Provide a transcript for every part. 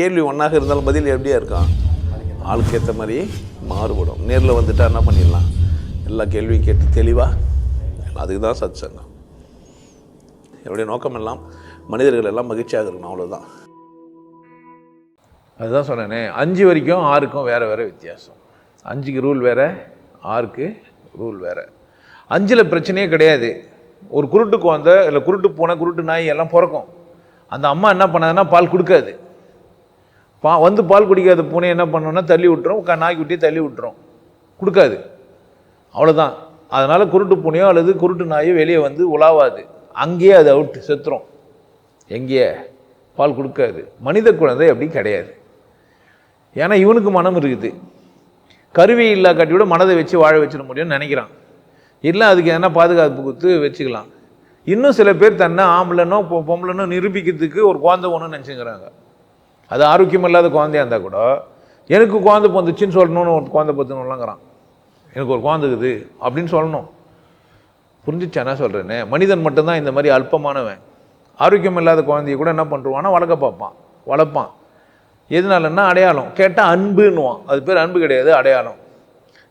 கேள்வி ஒன்றாக இருந்தாலும் பதில் எப்படியா இருக்கான் ஆளுக்கு ஏற்ற மாதிரி மாறுபடும். நேரில் வந்துட்டா என்ன பண்ணிடலாம்? எல்லா கேள்வியும் கேட்டு தெளிவாக அதுக்கு தான் சத் சங்கம் என்னுடைய நோக்கம் எல்லாம் மனிதர்கள் எல்லாம் மகிழ்ச்சியாக இருக்கணும் அவ்வளோதான் அதுதான் சொன்னேனே அஞ்சு வரைக்கும் ஆறுக்கும் வேறு வேறு வித்தியாசம். அஞ்சுக்கு ரூல் வேறு ஆறுக்கு ரூல் வேறு. அஞ்சில் பிரச்சனையே கிடையாது. ஒரு குருட்டு குழந்தை இல்லை குருட்டு போன குருட்டு நாய் எல்லாம் பிறக்கும். அந்த அம்மா என்ன பண்ணாதுன்னா பால் கொடுக்காது. பா வந்து பால் குடிக்காத பூனை என்ன பண்ணோன்னா தள்ளி விட்டுரும் க- நாய்க்குட்டியை தள்ளி விட்டுரும். கொடுக்காது. அவ்வளோதான் அதனால் குருட்டு பூனையோ அல்லது குருட்டு நாயோ வெளியே வந்து உலாவாது. அங்கேயே அது அவுட்டு செத்துரும். எங்கேயே? பால் கொடுக்காது. மனித குழந்தை அப்படி கிடையாது. ஏன்னா இவனுக்கு மனம் இருக்குது. கருவி இல்லா காட்டியோட மனதை வச்சு வாழ வச்சிட முடியும்னு நினைக்கிறான். இல்லை அதுக்கு எதனா பாதுகாப்பு கொடுத்து வச்சுக்கலாம். இன்னும் சில பேர் தன்னை ஆம்பளைனோ பொம்பளைனோ நிரூபிக்கிறதுக்கு ஒரு குழந்தை ஒன்று நினச்சிக்கிறாங்க. அது ஆரோக்கியம் இல்லாத குழந்தையாக இருந்தால் கூட எனக்கு குழந்தை பிறந்துச்சின்னு சொல்லணும்னு ஒரு குழந்தை பத்துணும்லாங்கிறான் எனக்கு ஒரு குழந்தை இருக்குது அப்படின்னு சொல்லணும். புரிஞ்சிச்சா என்ன சொல்கிறேன்னு மனிதன் மட்டும்தான் இந்த மாதிரி அல்பமானவன். ஆரோக்கியம் இல்லாத குழந்தைய கூட என்ன பண்ணுவான்னா வளர்க்க பார்ப்பான். வளர்ப்பான். எதனாலன்னா அடையாளம். கேட்டால் அன்புன்னுவான். அது பேர் அன்பு கிடையாது அடையாளம்.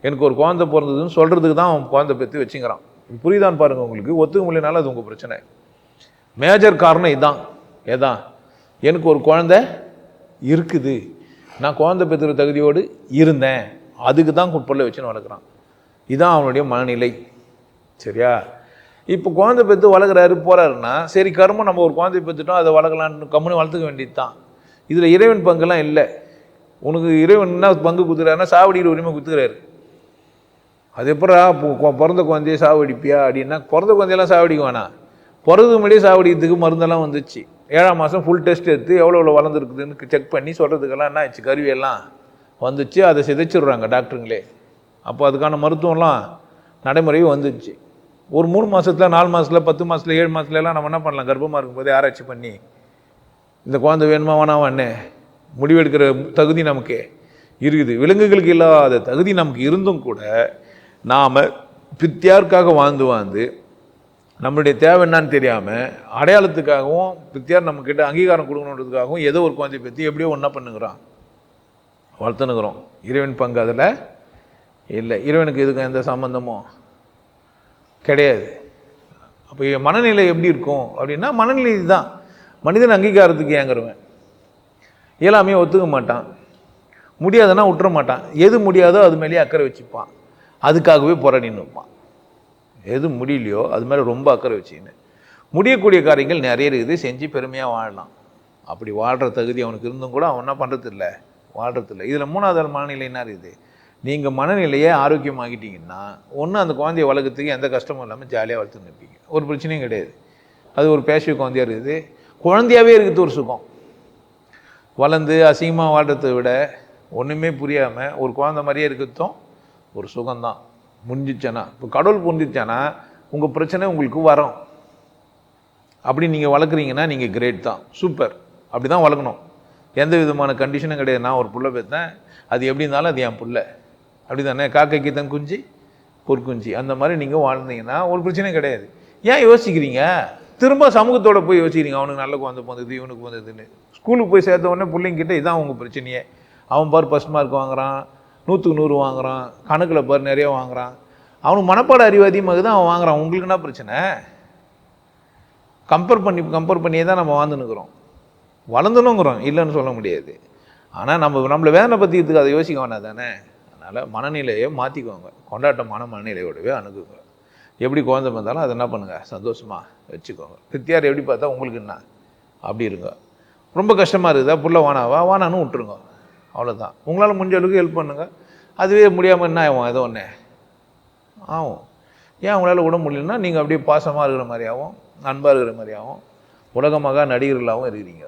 எனக்கு ஒரு குழந்தை பிறந்ததுன்னு சொல்கிறதுக்கு தான் அவன் குழந்தை பெற்று வச்சுக்கிறான் புரியுதான்னு பாருங்கள் உங்களுக்கு. ஒத்துக்க முடியலனாலும் அது உங்கள் பிரச்சனை. மேஜர் காரணம் இதுதான் ஏதான் எனக்கு ஒரு குழந்தை இருக்குது. நான் குழந்தை பெற்ற தகுதியோடு இருந்தேன். அதுக்கு தான் குட்பொருளை வச்சு வளர்க்குறான். இதுதான் அவனுடைய மனநிலை. சரியா? இப்போ குழந்தை பெற்று வளர்க்குறாரு போகிறாருன்னா சரி கர்மம் நம்ம ஒரு குழந்தை பெற்றுட்டோம் அதை வளர்க்கலான்னு கம்முன்னு வளர்த்துக்க வேண்டியது தான் இதில் இறைவன் பங்குலாம் இல்லை. உனக்கு இறைவன் என்ன பங்கு குத்துறாருன்னா சாவடிக்கிற உரிமை குத்துக்கிறாரு அது எப்படா பிறந்த குழந்தைய சாவடிப்பியா அப்படின்னா பிறந்த குழந்தையெல்லாம் சாவடிக்க வேணாம் பிறகு முன்னாடியே சாவடிக்கிறதுக்கு மருந்தெல்லாம் வந்துச்சு. ஏழாம் மாதம் ஃபுல் டெஸ்ட் எடுத்து எவ்வளோ எவ்வளோ வளர்ந்துருக்குதுன்னு செக் பண்ணி சொல்கிறதுக்கெல்லாம் என்ன ஆச்சு கருவியெல்லாம் வந்துச்சு அதை சிதைச்சிடுறாங்க டாக்டருங்களே. அப்போ அதுக்கான மருத்துவம்லாம் நடைமுறையும் வந்துச்சு. ஒரு மூணு மாதத்தில் நாலு மாதத்தில் பத்து மாதத்தில் ஏழு மாதத்துலலாம் எல்லாம் நம்ம என்ன பண்ணலாம்? கர்ப்பமாக இருக்கும்போதே ஆராய்ச்சி பண்ணி இந்த குழந்தை வேணுமா வேணாமா முடிவெடுக்கிற தகுதி நமக்கு இருக்குது. விலங்குகளுக்கு இல்லாத தகுதி நமக்கு இருந்தும் கூட நாம் பித்தியாருக்காக வாழ்ந்து வாழ்ந்து நம்மளுடைய தேவை என்னன்னு தெரியாமல் அடையாளத்துக்காகவும் பித்தியார் நம்மக்கிட்ட அங்கீகாரம் கொடுக்கணுன்றதுக்காகவும் ஏதோ ஒரு குழந்தைய பற்றி எப்படியோ ஒன்றா பண்ணுங்கிறான் வளர்த்துனுக்குறோம் இறைவன் பங்கு அதில் இல்லை. இறைவனுக்கு இதுக்கு எந்த சம்மந்தமும் கிடையாது. அப்போ என் மனநிலை எப்படி இருக்கும் அப்படின்னா மனநிலை தான் மனிதன் அங்கீகாரத்துக்கு ஏங்குறவன். இயலாமையை ஒத்துக்க மாட்டான். முடியாதுன்னா விட்டுற மாட்டான் எது முடியாதோ அது மேலேயே அக்கறை வச்சுப்பான். அதுக்காகவே போராடி நிற்பான் எது முடியலையோ அது மாதிரி ரொம்ப அக்கறை வச்சுக்கின்னு. முடியக்கூடிய காரியங்கள் நிறைய இருக்குது. செஞ்சு பெருமையாக வாழலாம். அப்படி வாழ்கிற தகுதி அவனுக்கு இருந்தும் கூட அவன் என்ன பண்ணுறதில்ல வாழ்கிறதில்ல இதில் மூணாவது மனநிலை என்ன இருக்குது? நீங்கள் மனநிலையை ஆரோக்கியமாக்கிட்டீங்கன்னா ஒன்று அந்த குழந்தைய வளர்க்குறதுக்கு எந்த கஷ்டமும் இல்லாமல் ஜாலியாக வளர்த்து நிற்பீங்க ஒரு பிரச்சனையும் கிடையாது. அது ஒரு பேசிய குழந்தையாக இருக்குது. குழந்தையாகவே இருக்குது ஒரு சுகம். வளர்ந்து அசிங்கமாக வாழ்கிறத விட ஒன்றுமே புரியாமல் ஒரு குழந்தை மாதிரியே இருக்கிறதும் ஒரு சுகம்தான். முடிஞ்சிச்சானா இப்போ கடவுள் புரிஞ்சிச்சானா உங்கள் பிரச்சனை உங்களுக்கு வரும். அப்படி நீங்கள் வளர்க்குறீங்கன்னா நீங்கள் கிரேட் தான். சூப்பர் அப்படி தான் வளர்க்கணும். எந்த விதமான கண்டிஷனும் கிடையாது. நான் ஒரு புள்ள பெற்றேன் அது எப்படி இருந்தாலும் அது என் புள்ள. அப்படி தானே காக்கைக்கு தன் குஞ்சு பொற்குஞ்சி. அந்த மாதிரி நீங்கள் வாழ்ந்தீங்கன்னா ஒரு பிரச்சனையும் கிடையாது. ஏன் யோசிக்கிறீங்க? திரும்ப சமூகத்தோட போய் யோசிக்கிறீங்க. அவனுக்கு நல்ல குழந்தை பிறந்தது இவனுக்கு வந்ததுன்னு ஸ்கூலுக்கு போய் சேர்த்த உடனே பிள்ளைங்கிட்ட இதான் உங்கள் பிரச்சனையே. அவன் பார் ஃபஸ்ட் மார்க் வாங்குறான். நூற்றுக்கு நூறு வாங்குறான் கணக்கில் பார் நிறைய வாங்குறான். அவனுக்கு மனப்பாட அறிவு அதிகமாக தான் அவன் வாங்குறான். உங்களுக்கு என்ன பிரச்சனை? கம்பேர் பண்ணி கம்பேர் பண்ணியே தான் நம்ம வாழ்ந்துனுக்குறோம் வளர்ந்துணுங்கிறோம் இல்லைன்னு சொல்ல முடியாது. ஆனால் நம்ம நம்மளை வேதனை பற்றிக்கிறதுக்கு அதை யோசிக்க வேணாம் தானே? அதனால் மனநிலையை மாற்றிக்கோங்க கொண்டாட்டமான மனநிலையோடவே அணுகுங்க. எப்படி குழந்தை வந்தாலும் அதை என்ன பண்ணுங்கள் சந்தோஷமாக வச்சுக்கோங்க. பித்தியார் எப்படி பார்த்தா உங்களுக்கு என்ன? அப்படி இருங்க. ரொம்ப கஷ்டமாக இருக்குதா? புள்ள வானாவா வானான்னு விட்டுருங்க. அவ்வளோதான் உங்களால் முடிஞ்ச அளவுக்கு ஹெல்ப் பண்ணுங்கள் அதுவே முடியாமல் என்ன ஆகும்? ஏதோ ஒன்று ஆகும். ஏன் உங்களால் விட முடியலன்னா நீங்கள் அப்படியே பாசமாக இருக்கிற மாதிரியாகவும் அன்பாக இருக்கிற மாதிரியாகவும் உலகமாக நடிகர்களாகவும் இருக்கிறீங்க.